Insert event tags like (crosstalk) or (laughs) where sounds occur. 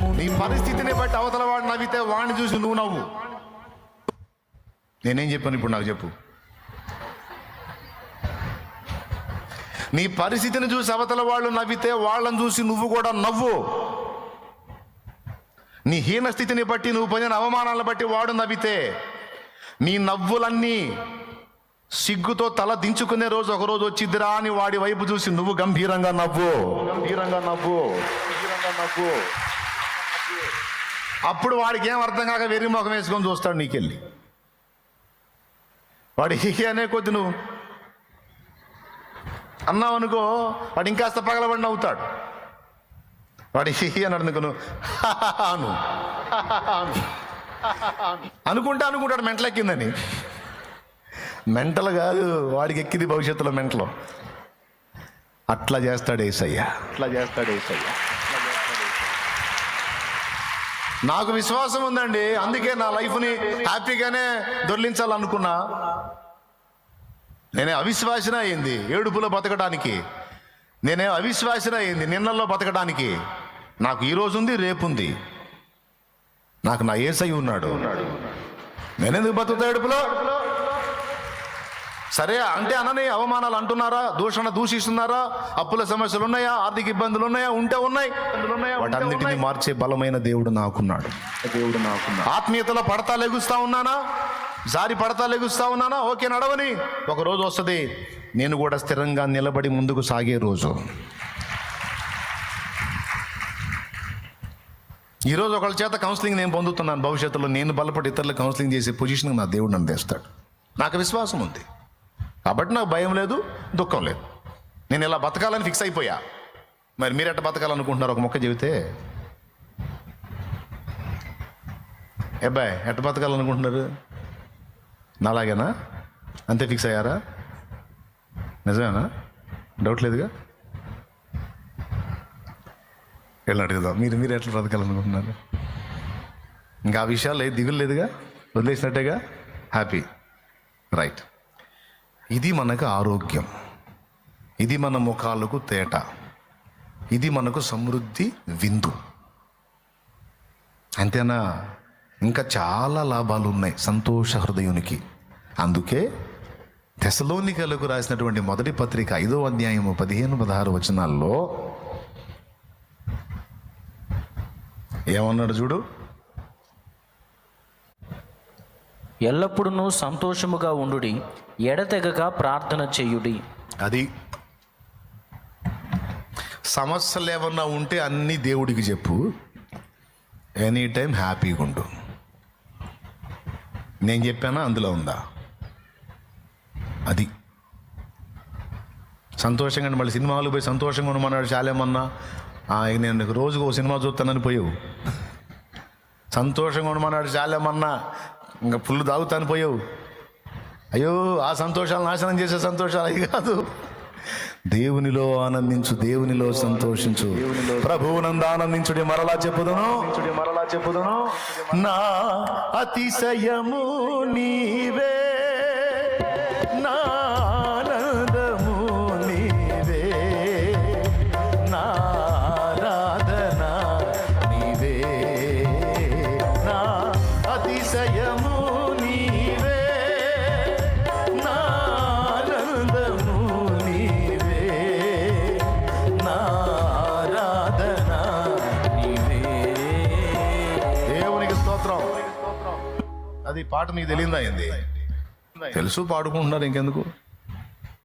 నీ పరిస్థితిని బట్టి అవతల వాడు నవ్వితే వాడిని చూసి నువ్వు నవ్వు. నేనేం చెప్పాను ఇప్పుడు నాకు చెప్పు. నీ పరిస్థితిని చూసి అవతల వాళ్ళు నవ్వితే వాళ్ళని చూసి నువ్వు కూడా నవ్వు. నీ హీన స్థితిని బట్టి నువ్వు పొందిన అవమానాలను బట్టి వాడు నవ్వితే నీ నవ్వులన్నీ సిగ్గుతో తల దించుకునే రోజు ఒక రోజు వచ్చిద్దిరా అని వాడి వైపు చూసి నువ్వు గంభీరంగా నవ్వు గంభీరంగా నవ్వు. గంభీరంగా నవ్వు. అప్పుడు వాడికి ఏం అర్థం కాక వెర్రి ముఖం వేసుకొని చూస్తాడు నీకెళ్ళి. వాడి హీ (laughs) అనే కొద్ది నువ్వు అన్నావు అనుకో వాడు ఇంకాస్త పగలబడి నవ్వుతాడు. వాడి హీ అని అనుకును అను అనుకుంటా అనుకుంటాడు మెంటలెక్కిందని మెంటలు కాదు వాడికి ఎక్కింది భవిష్యత్తులో మెంటలో. అట్లా చేస్తాడు ఏసయ్య. అట్లా చేస్తాడు ఏసయ్య. నాకు విశ్వాసం ఉందండి. అందుకే నా లైఫ్ని హ్యాపీగానే దొర్లించాలనుకున్నా. నేనే అవిశ్వాసన అయింది ఏడుపులో బతకడానికి. నేనే అవిశ్వాసన అయింది నిన్నల్లో బతకడానికి. నాకు ఈరోజు ఉంది రేపు ఉంది నాకు నా ఏసై ఉన్నాడు. నేనెందుకు బతుకుతా ఏడుపులో? సరే అంటే అనని అవమానాలు అంటున్నారా? దూషణ దూషిస్తున్నారా? అప్పుల సమస్యలు ఉన్నాయా ఆర్థిక ఇబ్బందులు ఉన్నాయా. ఉంటే ఉన్నాయి. వాటన్నిటిని మార్చే బలమైన దేవుడు నాకున్నాడు. దేవుడు నాకున్నాడు. ఆత్మీయతలో పడతా లెగుస్తా ఉన్నానా? జారి పడతా లెగుస్తా ఉన్నానా? ఓకే నడవని. ఒక రోజు వస్తుంది. నేను కూడా స్థిరంగా నిలబడి ముందుకు సాగే రోజు. ఈరోజు ఒకళ్ళ చేత కౌన్సిలింగ్ నేను పొందుతున్నాను. భవిష్యత్తులో నేను బలపడి ఇతరులు కౌన్సిలింగ్ చేసే పొజిషన్ నా దేవుడు నన్ను తెస్తాడు. నాకు విశ్వాసం ఉంది. కాబట్టి నాకు భయం లేదు దుఃఖం లేదు. నేను ఇలా బతకాలని ఫిక్స్ అయిపోయా. మరి మీరు ఎట్ట బతకాలనుకుంటున్నారు? ఒక మొక్క చెబితే? అబ్బాయి ఎట్ట బతకాలనుకుంటున్నారు? నాలాగేనా? అంతే ఫిక్స్ అయ్యారా? నిజమేనా? డౌట్ లేదుగా? వెళ్ళి అడుగుదాం. మీరు మీరు ఎట్లా బ్రతకాలనుకుంటున్నారు? ఇంకా ఆ విషయాలు ఏ దిగులు లేదుగా? వదిలేసినట్టేగా? హ్యాపీ రైట్ ఇది మనకు ఆరోగ్యం. ఇది మన ముఖాలకు తేట. ఇది మనకు సమృద్ధి విందు. అంతేనా? ఇంకా చాలా లాభాలు ఉన్నాయి సంతోష హృదయునికి. అందుకే తెసలోనికలకు రాసినటువంటి మొదటి పత్రిక ఐదో అధ్యాయము పదిహేను పదహారు వచనాల్లో ఏమన్నాడు చూడు? ఎల్లప్పుడూ సంతోషముగా ఉండుడి ఎడతెగక ప్రార్థన చేయుడి. అది సమస్యలు ఏమన్నా ఉంటే అన్నీ దేవుడికి చెప్పు. ఎనీ టైం హ్యాపీగా ఉండు. నేను చెప్పానా? అందులో ఉందా? అది. సంతోషంగా మళ్ళీ సినిమాలు పోయి సంతోషంగా ఉండమన్నాడు చాలేమన్నా? నేను రోజుకు సినిమా చూస్తానని పోయావు. సంతోషంగా ఉండమన్నాడు చాలేమన్నా? ఇంకా ఫుల్ తాగుతాను పోయావు. అయ్యో ఆ సంతోషాలు నాశనం చేసే సంతోషాలు అవి కాదు. దేవునిలో ఆనందించు దేవునిలో సంతోషించు. ప్రభువునందు ఆనందించుడి మరలా చెప్పుదును మరలా చెప్పుదును. నా అతిశయము నీవే. నా స్తోత్రం. అది పాట మీకు తెలియదు అయింది తెలుసు పాడుకుంటున్నారు ఇంకెందుకు?